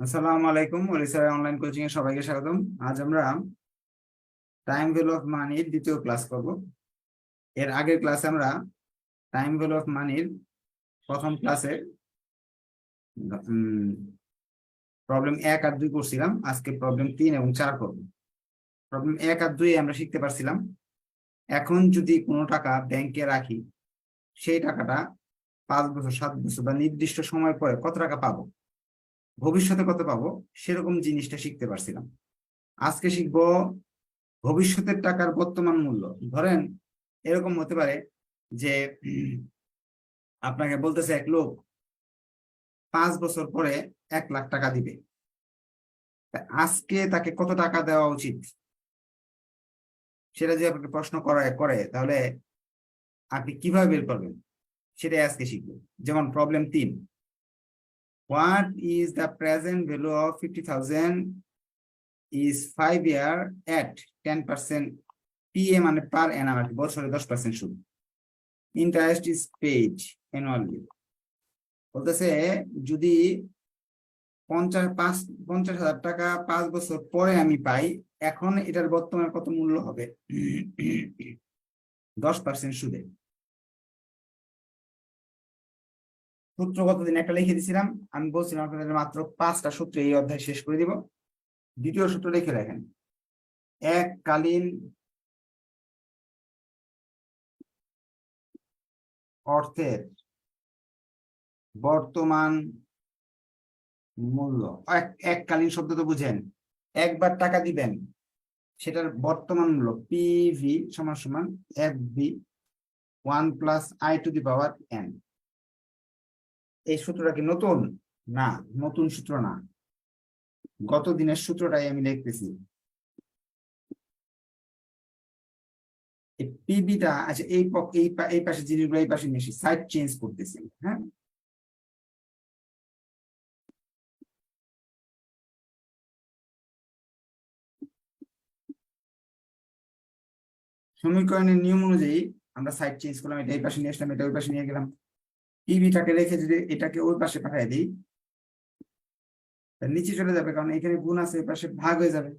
আসসালামু আলাইকুম ওলিসার online coaching এ সবাইকে স্বাগতম। আজ আমরা টাইম ভ্যালু অফ মানির দ্বিতীয় ক্লাস করব। এর আগের ক্লাসে আমরা টাইম ভ্যালু অফ মানির প্রথম ক্লাসে প্রবলেম এক আর দুই করছিলাম। আজকে প্রবলেম তিন এবং চার করব। প্রবলেম এক আর দুই আমরা শিখতে পারছিলাম। এখন যদি কোনো টাকা ব্যাংকে রাখি, সেই টাকাটা পাঁচ বছর, সাত বছর বা নির্দিষ্ট সময় পরে কত টাকা পাবো? ভবিষ্যতে কত পাবো সেরকম জিনিসটা শিখতে পারছিলাম। আজকে শিখব ভবিষ্যতের টাকার বর্তমান মূল্য। ধরেন, এরকম হতে পারে যে, আপনাকে বলতেছে এক লোক পাঁচ বছর পরে এক লাখ টাকা দিবে। আজকে তাকে কত টাকা দেওয়া উচিত? সেটা যদি আপনাকে প্রশ্ন করা, করে, তাহলে আপনি কীভাবে বের করবেন? সেটাই আজকে শিখবেন যেমন প্রবলেম তিন। What is the present value of 50,000 is 5 year at 10% PA মানে পার annum আর বছরে 10% সুদ ইন্টারেস্ট ইজ পেড annually. বলতেছে যদি পঞ্চাশ পাঁচ পঞ্চাশ হাজার টাকা পাঁচ বছর পরে আমি পাই এখন এটার বর্তমানে কত মূল্য হবে? দশ পার্সেন্ট সুদে। সূত্র কতদিন একটা লিখে দিছিলাম। আমি বলছিলাম আপনাদের মাত্র পাঁচটা সূত্র এই অধ্যায় শেষ করে দিব। দ্বিতীয় সূত্র লিখে রাখেন। এককালীন অর্থের বর্তমান মূল্য। এক- এককালীন শব্দ তো বুঝেন। একবার টাকা দিবেন, সেটার বর্তমান মূল্য পিভি সমান সমান F V one plus I to the power N. এই সূত্রটা কি নতুন? না, নতুন সূত্র না। গত দিনের সূত্রটাই আমি লিখতেছি। পিবিটা আচ্ছা এই এই পাশে জিনিসগুলো এই পাশে সাইড চেঞ্জ করতেছি হ্যাঁ? সমীকরণের নিয়ম অনুযায়ী আমরা সাইড চেঞ্জ করলাম, এটা এই পাশে নিয়ে আসলাম, এটা ওই পাশে নিয়ে গেলাম। টিভিটাকে রেখে যদি এটাকে ওই পাশে পাঠিয়ে দিই নিচে চলে যাবে, কারণ এখানে গুণ আছে এই পাশে ভাগ হয়ে যাবে।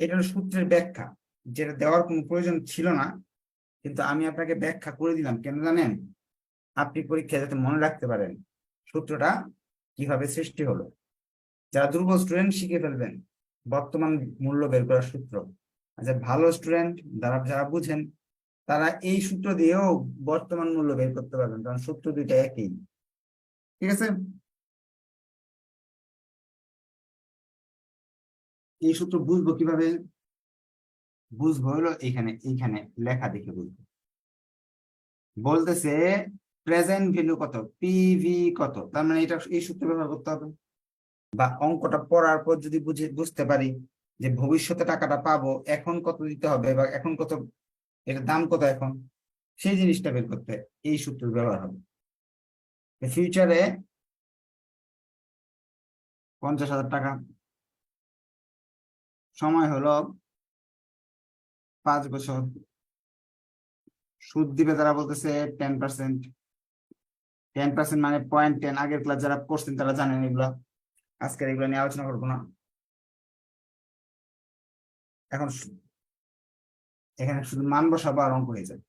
এটা হলো সূত্রের ব্যাখ্যা, যেটা দেওয়ার কোনো প্রয়োজন ছিল না, কিন্তু আমি আপনাকে ব্যাখ্যা করে দিলাম। কেন জানেন? আপনি পরীক্ষায় যাতে মনে রাখতে পারেন, সূত্রটা কীভাবে সৃষ্টি হলো। যারা দুর্বল স্টুডেন্ট শিখে ফেলবেন, বর্তমান মূল্য বের করার সূত্র। আচ্ছা ভালো স্টুডেন্ট যারা যারা বুঝেন তারা এই সূত্র দিয়েও বর্তমান মূল্য বের করতে পারবেন, কারণ সূত্র দুইটা একই। ঠিক আছে? এই সূত্র বুঝব কীভাবে? বুঝব হলো এইখানে এইখানে লেখা দেখে বুঝব। বলতেছে প্রেজেন্ট ভ্যালু কত? পিভি কত? তার মানে এটা এই সূত্র ব্যবহার করতে হবে। বা অঙ্কটা পড়ার পর যদি বুঝে, বুঝতে পারি যে ভবিষ্যতে টাকাটা পাবো, এখন কত দিতে হবে বা এখন কত এটার দাম কত এখন? সেই জিনিসটা বের করতে এই সূত্র ব্যবহার হবে। ফিউচারে পঞ্চাশ হাজার টাকা। সময় হলো পাঁচ বছর। সুদ দিবে তারা বলতেছে টেন পার্সেন্ট টেন পার্সেন্ট মানে পয়েন্ট টেন আগের ক্লাস যারা করছেন তারা জানেন এগুলা। আজকের এগুলো নিয়ে আলোচনা করব না। এখন এখানে শুধু মান বসাবো আর অঙ্ক হয়ে যাবে।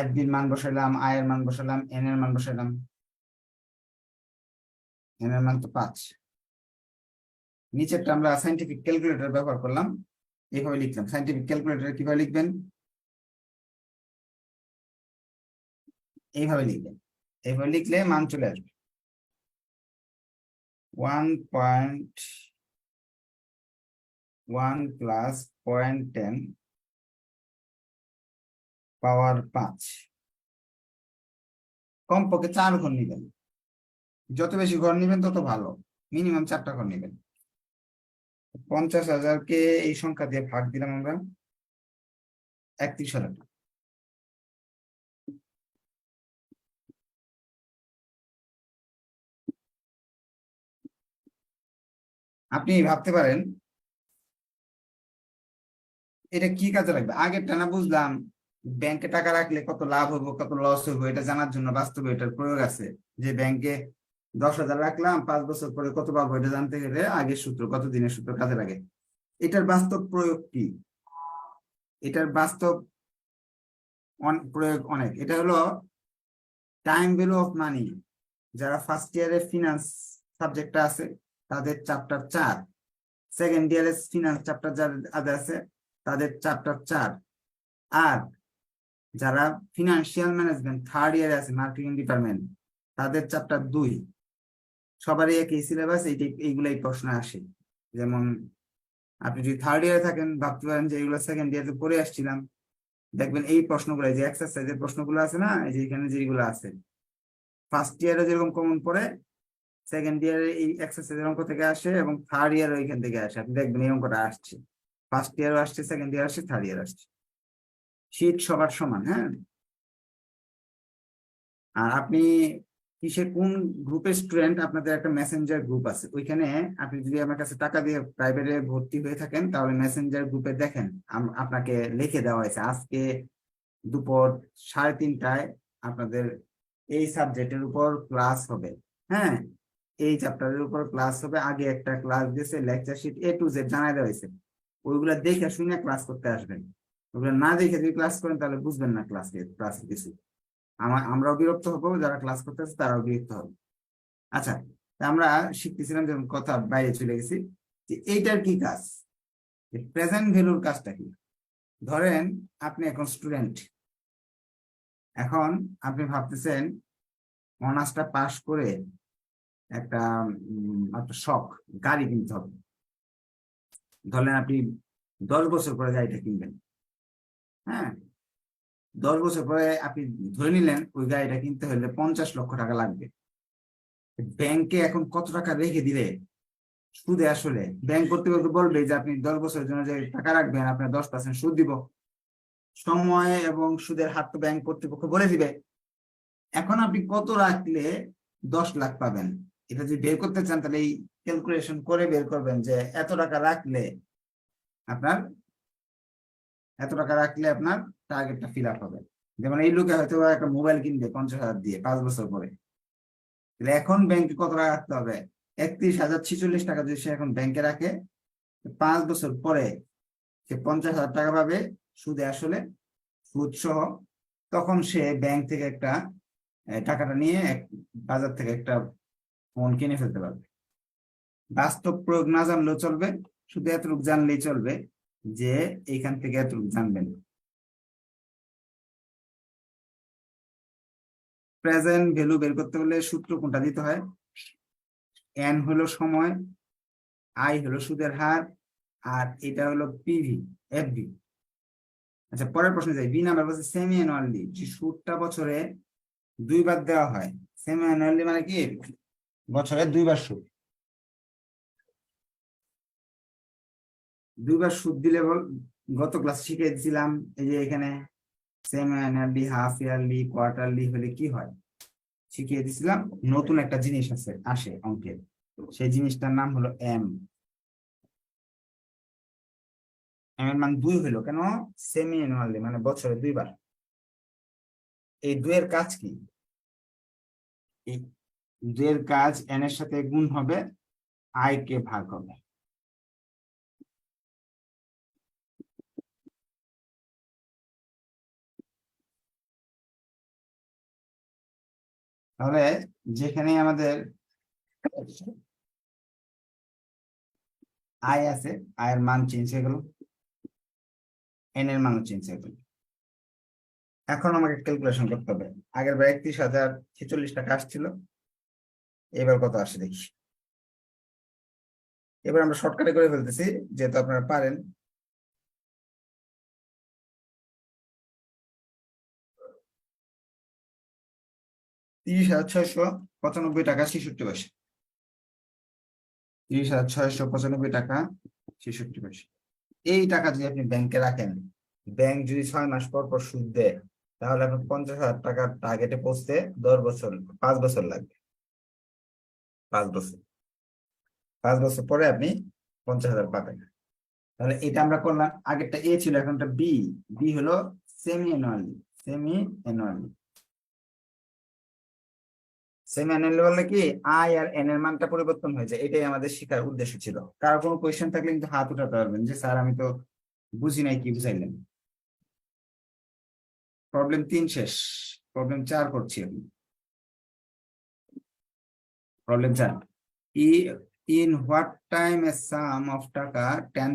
এফ বির মান বসাইলাম আই এর মান বসাইলাম এন এর মান বসাইলাম এন এর মান তো পাঁচ। নিচেরটা আমরা সাইন্টিফিক ক্যালকুলেটর ব্যবহার করলাম এইভাবে লিখলাম। সাইন্টিফিক ক্যালকুলেটর কীভাবে লিখবেন? এইভাবে লিখবেন। এইভাবে লিখলে মান চলে আসবে। One point one plus point ten power পাঁচ। কমপক্ষে চার ঘর নিবেন। যত বেশি ঘর নিবেন, তত ভালো। মিনিমাম চারটা ঘর নিবেন। পঞ্চাশ হাজারকে এই সংখ্যা দিয়ে ভাগ দিলাম আমরা। একত্রিশ হাজার টাকা। আপনি ভাবতে পারেন, এটা কি কাজে লাগবে? আগেরটা না বুঝলাম ব্যাংকে টাকা রাখলে কত লাভ হব কত লস হইব, এটা জানার জন্য বাস্তবে এটার প্রয়োগ আছে। যে ব্যাংকে দশ হাজার রাখলাম, পাঁচ বছর পরে কত পাবো এটা জানতে গেলে আগের সূত্র, কত দিনের সূত্র কাজে লাগে। এটার বাস্তব প্রয়োগ কি? এটার বাস্তব প্রয়োগ অনেক। এটা হলো টাইম ভ্যালু অফ মানি যারা ফার্স্ট ইয়ারের ফিনান্স সাবজেক্টটা আছে তাদের চ্যাপ্টার চার। সেকেন্ড ইয়ারের ফিনান্স চ্যাপ্টার যাদের আছে, তাদের চ্যাপ্টার চার। আর যারা ফিনান্সিয়াল ম্যানেজমেন্ট থার্ড ইয়ারে আছে মার্কেটিং ডিপার্টমেন্ট তাদের চ্যাপ্টার দুই। সবারই একই সিলেবাস এইটি, এইগুলাই প্রশ্ন আসে। যেমন, আপনি যদি থার্ড ইয়ারে থাকেন, ভাবতে পারেন যে এগুলো সেকেন্ড ইয়ারে পড়ে আসছিলাম। দেখবেন এই প্রশ্নগুলো যে এক্সারসাইজের প্রশ্নগুলো আছে না, এই যে এখানে যেগুলো আছে। ফার্স্ট ইয়ারে যেরকম কমন পড়ে সেকেন্ড ইয়ারে এই এক্সারসাইজের অঙ্ক থেকে আসে এবং থার্ড ইয়ার ওইখান থেকে আসে। আপনি দেখবেন এই অঙ্কটা আসছে। ফার্স্ট ইয়ারও আসছে সেকেন্ড ইয়ার আসছে থার্ড ইয়ার আসছে। শীত সবার সমান হ্যাঁ? আর আপনি কিসে কোন গ্রুপের স্টুডেন্ট আপনাদের একটা মেসেঞ্জার গ্রুপ আছে। ওইখানে আপনি যদি আমার কাছে টাকা দিয়ে প্রাইভেটে ভর্তি হয়ে থাকেন, তাহলে মেসেঞ্জার গ্রুপে দেখেন আপনাকে লিখে দেওয়া হয়েছে। আজকে দুপুর সাড়ে তিনটায় আপনাদের এই সাবজেক্টের উপর ক্লাস হবে। হ্যাঁ? এই চ্যাপ্টারের উপর ক্লাস হবে, আগে একটা ক্লাস দিয়েছে lecture sheet A to Z জানাই দেওয়া হয়েছে। ওইগুলা দেখে শুনে ক্লাস করতে আসবেন। ওগুলো না দেখে যদি ক্লাস করেন, তাহলে বুঝবেন না ক্লাস ক্লাস কিছু। আমা- আমরাও বিরক্ত হব, যারা ক্লাস করতেছে তারাও বিরক্ত হবে। আচ্ছা আমরা শিখতেছিলাম যেমন কথা বাইরে চলে গেছি, যে এইটার কি কাজ? প্রেজেন্ট ভ্যালুর কাজটা কি? ধরেন আপনি এখন স্টুডেন্ট এখন আপনি ভাবতেছেন অনার্সটা পাশ করে একটা আপনার শখ, গাড়ি কিনতে হবে। ধরলেন আপনি দশ বছর পরে গাড়িটা কিনবেন হ্যাঁ? দশ বছর পরে আপনি ধরে নিলেন ওই গাড়িটা কিনতে হলে পঞ্চাশ লক্ষ টাকা লাগবে। ব্যাংকে এখন কত টাকা রেখে দিলে সুদে আসলে। ব্যাংক কর্তৃপক্ষ বলবে যে আপনি দশ বছরের জন্য যে টাকা রাখবেন, আপনার দশ পার্সেন্ট সুদ দিব। সময় এবং সুদের হার তো ব্যাংক কর্তৃপক্ষ বলে দিবে। এখন আপনি কত রাখলে দশ লাখ পাবেন? এটা যদি বের করতে চান, তাহলে এই ক্যালকুলেশন করে বের করবেন যে এত টাকা রাখলে আপনার, এত টাকা রাখলে আপনার টার্গেটটা ফিল আপ হবে। যেমন এই লোকে হয়তো একটা মোবাইল কিনবে পঞ্চাশ হাজার দিয়ে পাঁচ বছর পরে। তাহলে এখন ব্যাংকে কত টাকা রাখতে হবে? একত্রিশ হাজার ছিচল্লিশ টাকা যদি সে এখন ব্যাংকে রাখে পাঁচ বছর পরে সে পঞ্চাশ হাজার টাকা পাবে সুদে আসলে, সুদ সহ। তখন সে ব্যাংক থেকে একটা টাকাটা নিয়ে বাজার থেকে একটা ফোন কিনে ফেলতে পারবে? বাস্তব প্রয়োগ না জানলেও চলবে, শুধু এতটুকু জানলেই চলবে যে এইখান থেকে এতটুকু জানবেন। প্রেজেন্ট ভ্যালু বের করতে হলে সূত্র কোনটা দিতে হয়? এন হলো সময় আই হলো সুদের হার, আর এটা হলো পিভি এফবি আচ্ছা পরের প্রশ্নে যাই। বি নাম্বার বলছে সেমি অ্যানুয়ালি সুদটা বছরে দুইবার দেওয়া হয়। সেমি অ্যানুয়ালি মানে কি? বছরে দুইবার সুদ। দুইবার সুদ দিলে গত ক্লাস শিখে দিছিলাম, এই যে এখানে semi annually half yearly quarterly হলে কি হয়? শিখিয়ে দিছিলাম, নতুন একটা জিনিস আছে, আসে অঙ্কের। সেই জিনিসটার নাম হলো এম এম এর মান দুই হইল কেন? সেমি অ্যানুয়ালি মানে বছরে দুইবার। এই দুইয়ের কাজ কি? দুইয়ের কাজ এন এর সাথে গুণ হবে আই কে ভাগ হবে। তাহলে যেখানে আমাদের আয় আছে আয়ের মান চেঞ্জ হয়ে গেল। এন এর মানও চেঞ্জ হয়ে গেল। এখন আমাকে ক্যালকুলেশন করতে হবে। আগের বার একত্রিশ হাজার ছেচল্লিশ টাকা আসছিল এবার কত আসে দেখি। এবার আমরা শর্টকাটে করে ফেলতেছি, যেহেতু আপনারা পারেন। তিরিশ হাজার ছয়শো পঁচানব্বই টাকা ছেষট্টি পয়সা। তিরিশ হাজার ছয়শো পঁচানব্বই টাকা ছেষট্টি পয়সা। এই টাকা যদি আপনি ব্যাংকে রাখেন ব্যাংক যদি ছয় মাস পর পর সুদ দেয়, তাহলে আপনার পঞ্চাশ হাজার টাকার টার্গেটে পৌঁছতে দশ বছর, পাঁচ বছর লাগবে। পাঁচ বছর। পাঁচ বছর পরে আপনি পঞ্চাশ হাজার পাবেন। তাহলে এটা আমরা করলাম। আগেরটা এ ছিল এখনটা বি। বি হলো semi annually semi annually semi annually বললে কি আই আর এন এর মানটা পরিবর্তন হয়ে যায়। এটাই আমাদের শেখার উদ্দেশ্য ছিল। কারও কোনো কোয়েশ্চেন থাকলে কিন্তু হাত উঠাতে পারবেন যে, স্যার, আমি তো বুঝি নাই কি বুঝাইলেন? প্রবলেম তিন শেষ। প্রবলেম চার করছি আমি। প্রবলেম চার E in what time a sum of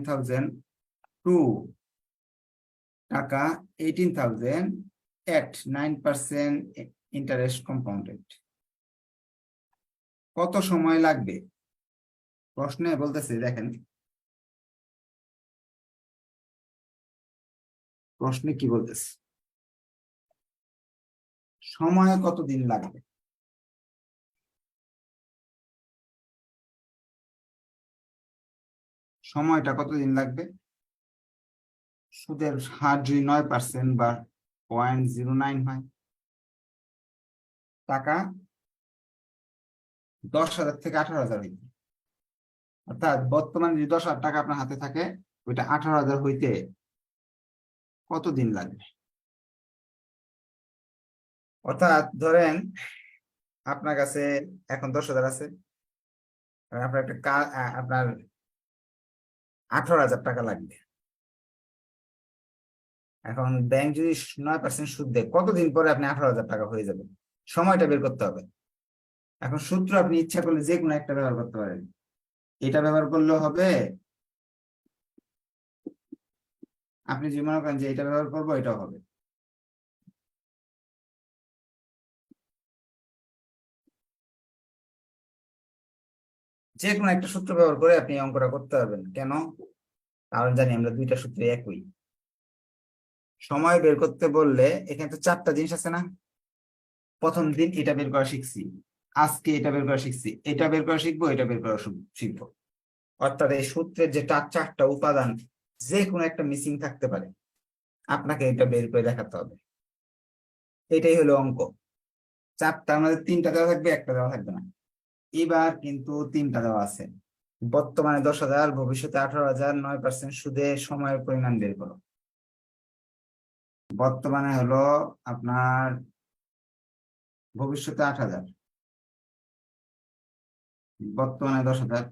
thousand two টাকা eighteen thousand at nine percent interest compounded কত সময় লাগবে? প্রশ্নে বলতেছে, দেখেন। প্রশ্নে কি বলতেছে? সময় কতদিন লাগবে? সময়টা কতদিন লাগবে? সুদের হার যদি নয় পার্সেন্ট বা পয়েন্ট জিরো নাইন হয় টাকা দশ হাজার থেকে আঠারো হাজার হইতে অর্থাৎ বর্তমানে যদি দশ হাজার টাকা আপনার হাতে থাকে ওইটা আঠারো হাজার হইতে কতদিন লাগবে? অর্থাৎ ধরেন আপনার কাছে এখন দশ হাজার আছে। আপনার একটা কা- আহ, আপনার আঠারো হাজার টাকা লাগবে। এখন ব্যাংক যদি নয় পার্সেন্ট সুদ দেয়, কতদিন পরে আপনি আঠারো হাজার টাকা হয়ে যাবেন সময়টা বের করতে হবে। এখন সূত্র আপনি ইচ্ছা করলে যে কোনো একটা ব্যবহার করতে পারেন। এটা ব্যবহার করলে হবে। আপনি যে মনে করেন যে এটা ব্যবহার করব, এটাও হবে। যে কোনো একটা সূত্র ব্যবহার করে আপনি অঙ্কটা করতে পারবেন। কেন? কারণ জানি আমরা দুইটা সূত্র একই। সময় বের করতে বললে এখানে তো চারটা জিনিস আছে না? প্রথম দিন এটা বের করা শিখছি। আজকে এটা বের করা শিখছি। এটা বের করা শিখব, এটা বের করা শিখ- শিখব। অর্থাৎ এই সূত্রের যে চার চারটা উপাদান যে কোনো একটা মিসিং থাকতে পারে। আপনাকে এটা বের করে দেখাতে হবে। এটাই হলো অঙ্ক। চারটা আমাদের তিনটা দেওয়া থাকবে, একটা দেওয়া থাকবে না। এবার কিন্তু তিনটা দেওয়া আছে। বর্তমানে দশ হাজার, ভবিষ্যতে আঠারো হাজার, নয় পার্সেন্ট সুদে সময়ের পরিমাণ বের করো। বর্তমানে হলো আপনার ভবিষ্যতে আট হাজার। বর্তমানে দশ হাজার।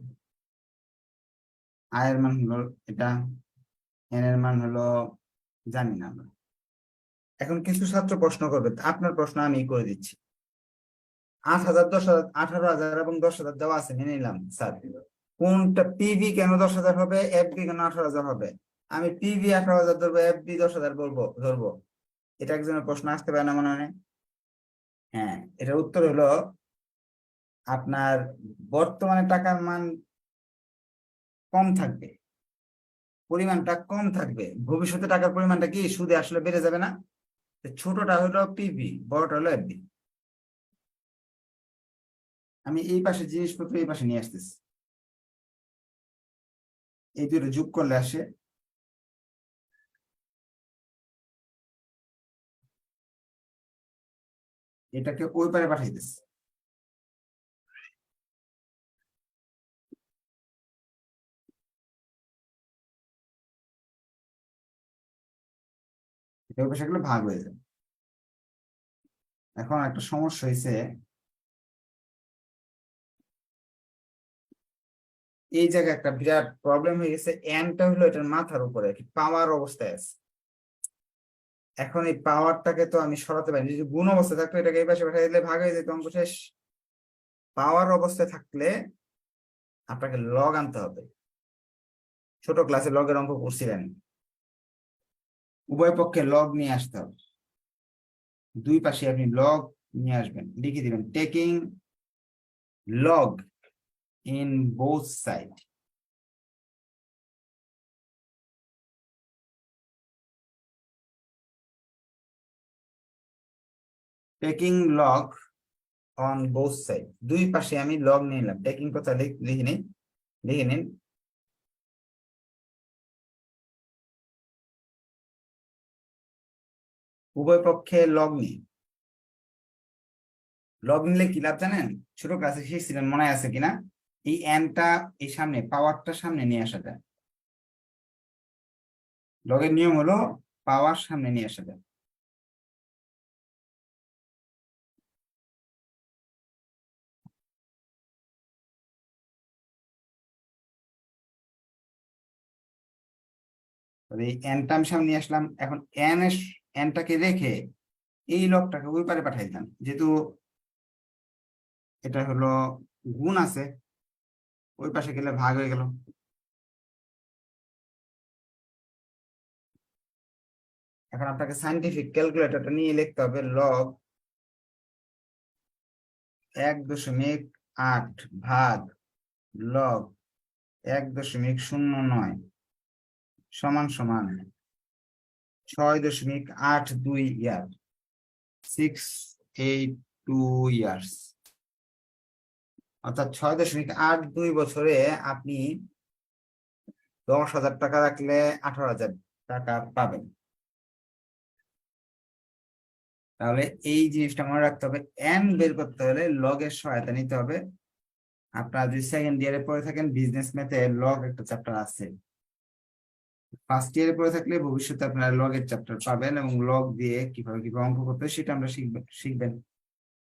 আয়ের মান হলো এটা এনের মান হলো জানি না আমরা। এখন কিছু ছাত্র প্রশ্ন করবে, আপনার প্রশ্ন আমি করে দিচ্ছি। আট হাজার, দশ হাজার, আঠারো হাজার এবং দশ হাজার দেওয়া আছে, মেনে নিলাম, স্যার। কোনটা পিভি কেন দশ হাজার হবে এফবি কেন আঠারো হাজার হবে? আমি পিভি আঠারো হাজার ধরবো এফবি দশ হাজার বলব, ধরবো। এটা একজনের প্রশ্ন আসতে পারে না মনে হয়। হ্যাঁ এটার উত্তর হলো আপনার বর্তমানে টাকার মান কম থাকবে, পরিমাণটা কম থাকবে। ভবিষ্যতে টাকার পরিমাণটা কি? সুদে আসলে বেড়ে যাবে না। ছোটটা হলো পিভি বড়টা হলো এফবি আমি এই পাশে জিনিসপত্র এই পাশে নিয়ে আসতেছি। এই দুটো যোগ করলে আসে। এটাকে ওই পারে পাঠাইতেছে। ওই ভাগ হয়ে যাবে। এখন একটা সমস্যা হয়েছে এই জায়গায় একটা বিরাট প্রবলেম হয়ে গেছে এনটা হলো এটার মাথার উপরে আর কি পাওয়ার অবস্থায় আছে। এখন এই পাওয়ারটাকে তো আমি সরাতে পারি, যদি গুণ অবস্থায় থাকতো, এটাকে এই পাশে পাঠিয়ে দিলে ভাগ হয়ে যেত, অঙ্ক শেষ। পাওয়ার অবস্থায় থাকলে আপনাকে লগ আনতে হবে। ছোট ক্লাসে লগের অঙ্ক করছিলেন। উভয় পক্ষে লগ নিয়ে আসতে হবে। দুই পাশে আপনি লগ নিয়ে আসবেন, লিখে দিবেন taking log in both side. Taking log on both side. দুই পাশে আমি log নিলাম। টেকিং কথা লিখ- নিন। লিখে নিন। উভয় পক্ষে লগ নিই। লগ নিলে কি লাভ জানেন? ছোট ক্লাসে শিখছিলেন মনে আছে কিনা? এই এনটা এই সামনে পাওয়ারটা সামনে নিয়ে আসা যায়। লগের নিয়ম হলো পাওয়ার সামনে নিয়ে আসা যায়। এই এনটা আমি সামনে নিয়ে আসলাম। এখন এন এনটাকে রেখে এই লকটাকে ওই পারে পাঠাই দিলাম। যেহেতু এটা হলো গুণ আছে ওই পাশে গেলে ভাগ হয়ে গেল। এখন আপনাকে সাইন্টিফিক ক্যালকুলেটরটা নিয়ে লিখতে হবে লগ এক দশমিক আট ভাগ লগ এক দশমিক শূন্য নয় সমান সমান ছয় দশমিক আট দুই year six eight two years অর্থাৎ ছয় দশমিক আট দুই বছরে আপনি দশ হাজার টাকা রাখলে আঠারো হাজার টাকা পাবেন। তাহলে এই জিনিসটা মনে রাখতে হবে এন বের করতে হলে লগের সহায়তা নিতে হবে। আপনারা যদি সেকেন্ড ইয়ারে পড়ে থাকেন বিজনেস ম্যাথে লগ একটা চ্যাপ্টার আছে। ফার্স্ট ইয়ারে পড়ে থাকলে ভবিষ্যতে আপনারা লগের চ্যাপ্টার পাবেন এবং লগ দিয়ে কীভাবে কীভাবে অঙ্ক করতে সেটা আমরা শিখবেন শিখবেন।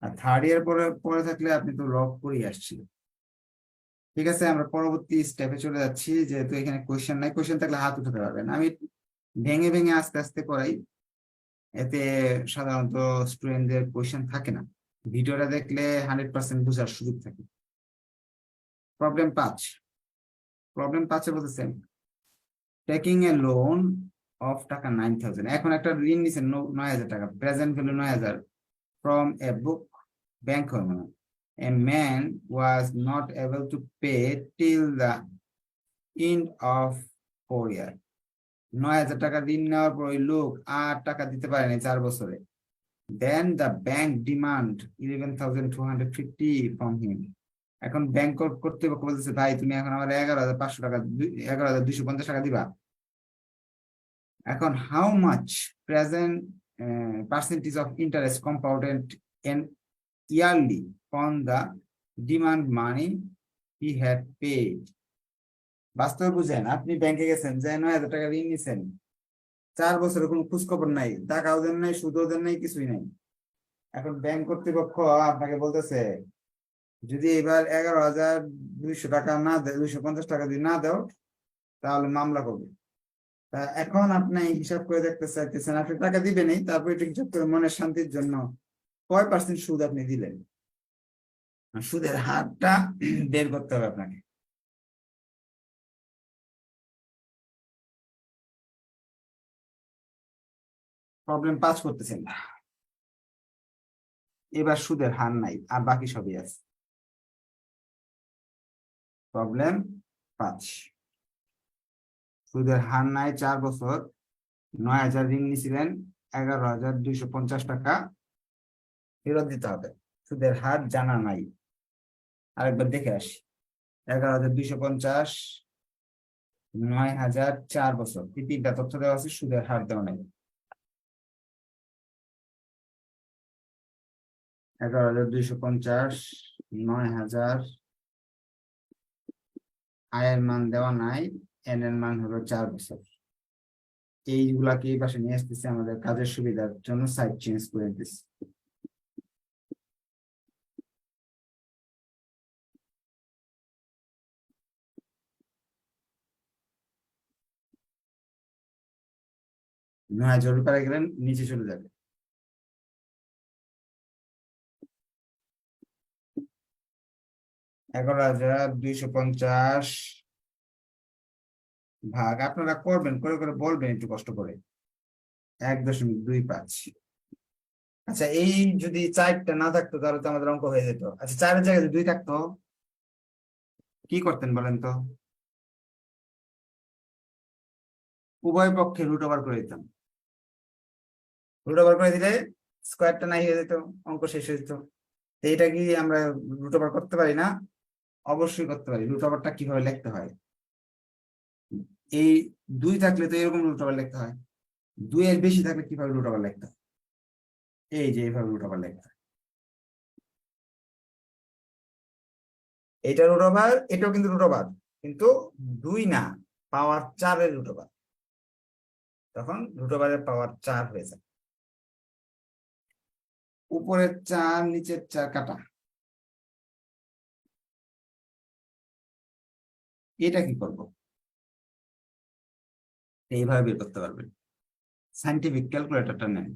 আর থার্ড ইয়ার পরে পরে থাকলে আপনি তো লগ করেই আসছিলেন। ঠিক আছে, আমরা পরবর্তী স্টেপে চলে যাচ্ছি, যেহেতু এখানে কোয়েশ্চেন নাই কোয়েশ্চেন থাকলে হাত উঠাতে পারবেন আমি ভেঙে ভেঙে আস্তে আস্তে করাই, এতে সাধারণত স্টুডেন্টদের কোয়েশ্চেন থাকে না। ভিডিওটা দেখলে হান্ড্রেড পার্সেন্ট বোঝার সুযোগ থাকে। প্রবলেম পাঁচ। প্রবলেম পাঁচে বলতেছেন টেকিং এ লোন অফ টাকা নাইন থাউজেন্ড এখন একটা ঋণ নিছেন নয় হাজার টাকা। প্রেজেন্ট ভ্যালু নয় হাজার। ফ্রম এ বুক ব্যাংক হরমোন a man was not able to pay till the end of four year. নয় হাজার টাকা ঋণ নেওয়ার পর ওই লোক আর টাকা দিতে পারেনি চার বছরে। Then the bank demand eleven thousand two hundred fifty from him এখন ব্যাংক কর্তৃপক্ষ বলতেছে ভাই, তুমি এখন আমার এগারো হাজার পাঁচশো টাকা এগারো হাজার দুইশো পঞ্চাশ টাকা দিবা। এখন how much present percentage of interest compounded in yearly on the demand money he had paid বাস্তবে বুঝেন, আপনি ব্যাংকে গেছেন, যে নয় হাজার টাকা ঋণ নিছেন। চার বছরে কোনো খোঁজখবর নাই, টাকাও দেন নাই, সুদও দেন নাই, কিছুই নাই। এখন ব্যাংক কর্তৃপক্ষ আপনাকে বলতেছে, যদি এবার এগারো হাজার দুইশো টাকা না দেয় দুইশো পঞ্চাশ টাকা যদি না দাও, তাহলে মামলা করবে। তা এখন আপনি হিসাব করে দেখতে চাইতেছেন, আপনি টাকা দিবেনই, তারপর একটু হিসাব করে মনের শান্তির জন্য কয় পার্সেন্ট সুদ আপনি দিলেন? সুদের হারটা বের করতে হবে আপনাকে। প্রবলেম পাস করতেছেন না। এবার সুদের হার নাই, আর বাকি সবই আছে। প্রবলেম পাঁচ। সুদের হার নাই চার বছর, নয় হাজার ঋণ নিয়েছিলেন, এগারো হাজার দুইশো পঞ্চাশ টাকা। ফেরত দিতে হবে। সুদের হার জানা নাই। আরেকবার দেখে আসি। এগারো হাজার দুইশো পঞ্চাশ, নয় হাজার চার বছর। এই তিনটা তথ্য দেওয়া আছে, সুদের হার দেওয়া নাই। এগারো হাজার দুইশো পঞ্চাশ, নয় হাজার আয়ের মান দেওয়া নাই, এন এর মান হলো চার বছর। এইগুলাকে এই পাশে নিয়ে আসতেছে, আমাদের কাজের সুবিধার জন্য সাইড চেঞ্জ করে দিচ্ছি হাজার রুপায় গেলেন, নিচে চলে যাবে। এগারো হাজার দুইশো পঞ্চাশ ভাগ, আপনারা করবেন, করে করে বলবেন একটু কষ্ট করে। এক দশমিক দুই পাঁচ। আচ্ছা এই যদি চারটা না থাকতো তাহলে তো আমাদের অঙ্ক হয়ে যেত। আচ্ছা চারের জায়গায় দুই থাকতো, কি করতেন বলেন তো? উভয় পক্ষে রুট ওভার করে দিতাম। রুট ওভার করে দিলে স্কোয়ারটা নাই হয়ে যেত, অঙ্ক শেষ হয়ে যেত। এইটা কি আমরা রুট ওভার করতে পারি না? অবশ্যই করতে পারি, রুট ওভারটা কীভাবে লিখতে হয়? এই দুই থাকলে তো এরকম রুট ওভার লিখতে হয়। দুই এর বেশি থাকলে কীভাবে রুট ওভার লিখতে হয়? এই যে এইভাবে রুট ওভার লিখতে হয়। এটা রুট ওভার, এটাও কিন্তু রুট ওভার, কিন্তু দুই না, পাওয়ার চারের রুট ওভার। তখন রুট ওভারের পাওয়ার চার হয়ে যায়। উপরের চার, নিচের চার কাটা। এটা কি করব? এইভাবে বের করতে পারবেন। সাইন্টিফিক ক্যালকুলেটরটা নেন।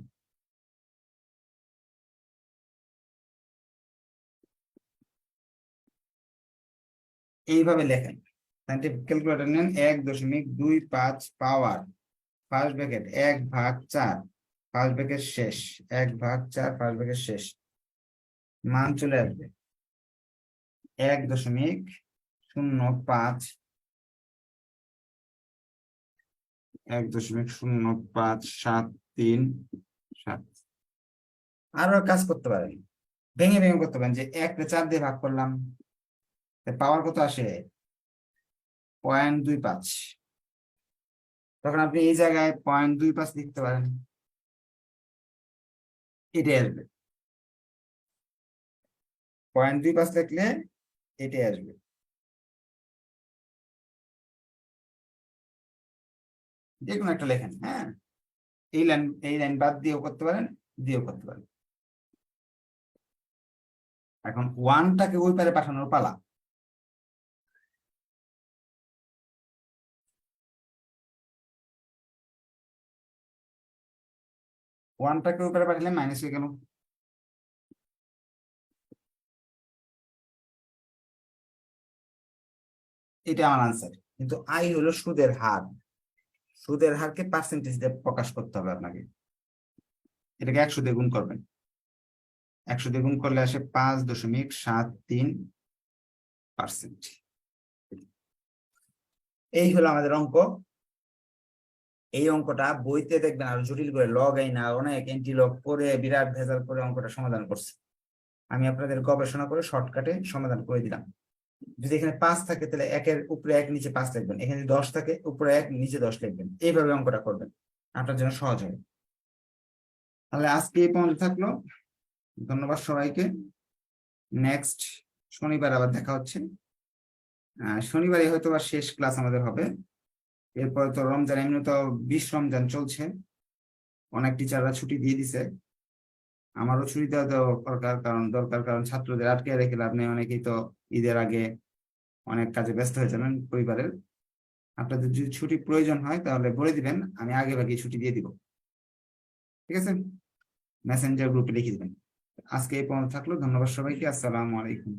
এইভাবে লেখেন। সাইন্টিফিক ক্যালকুলেটর নেন, এক দশমিক দুই পাঁচ পাওয়ার। ফার্স্ট ব্র্যাকেট এক ভাগ চার। ফার্স্ট ব্র্যাকেট শেষ, এক ভাগ চার ফার্স্ট ব্র্যাকেট শেষ। মান চলে আসবে। এক দশমিক শূন্য পাঁচ। এক দশমিক শূন্য পাঁচ সাত তিন সাত। আরও কাজ করতে পারেন। ভেঙে ভেঙে করতে পারেন যে এক চার দিয়ে ভাগ করলাম। পাওয়ার কত আসে? পয়েন্ট দুই পাঁচ। তখন আপনি এই জায়গায় পয়েন্ট দুই পাঁচ লিখতে পারেন। এটাই আসবে। পয়েন্ট দুই পাঁচ লিখলে এটাই আসবে। যে কোনো একটা লেখেন হ্যাঁ? এই লাইন এই লাইন বাদ দিয়েও করতে পারেন দিয়েও করতে পারেন। এখন ওয়ানটাকে ওই পারে পাঠানোর পালা। ওয়ানটাকে উপরে পাঠালে মাইনাস হয়ে গেল? এটা আমার আনসার কিন্তু আই হলো সুদের হার। সুদের হারকে পার্সেন্টেজ দিয়ে প্রকাশ করতে হবে আপনাকে। এটাকে একশো দিয়ে গুণ করবেন। একশো দিয়ে গুণ করলে আসে পাঁচ দশমিক সাত তিন পার্সেন্ট এই হলো আমাদের অঙ্ক। এই অঙ্কটা বইতে দেখবেন আর জটিল করে লগ এই না অনেক এন্টি লগ করে, বিরাট ভেজাল করে অঙ্কটা সমাধান করছে। আমি আপনাদের গবেষণা করে শর্টকাটে সমাধান করে দিলাম। যদি এখানে পাঁচ থাকে, তাহলে একের উপরে এক, নিচে পাঁচ লিখবেন। এখানে যদি দশ থাকে, উপরে এক, নিচে দশ লিখবেন। এইভাবে অঙ্কটা করবেন। আপনার জন্য সহজ হবে। তাহলে আজকে এই পর্যন্ত থাকল। ধন্যবাদ সবাইকে। নেক্সট শনিবার আবার দেখা হচ্ছে। শনিবারে হয়তো বা শেষ ক্লাস আমাদের হবে। এরপর তো রমজান, এমনি তো বিশ রমজান চলছে। অনেক টিচাররা ছুটি দিয়ে দিছে। আমারও ছুটি দেওয়া দরকার, কারণ দরকার কারণ ছাত্রদের আটকে রেখে লাভ নেই। অনেকেই তো ঈদের আগে অনেক কাজে ব্যস্ত হয়ে যাবেন পরিবারের। আপনাদের যদি ছুটি প্রয়োজন হয়, তাহলে বলে দিবেন, আমি আগে ভাগে ছুটি দিয়ে দিব। ঠিক আছে? মেসেঞ্জার গ্রুপে লিখে দিবেন। আজকে এই পর্যন্ত থাকল। ধন্যবাদ সবাইকে। আসসালামু আলাইকুম।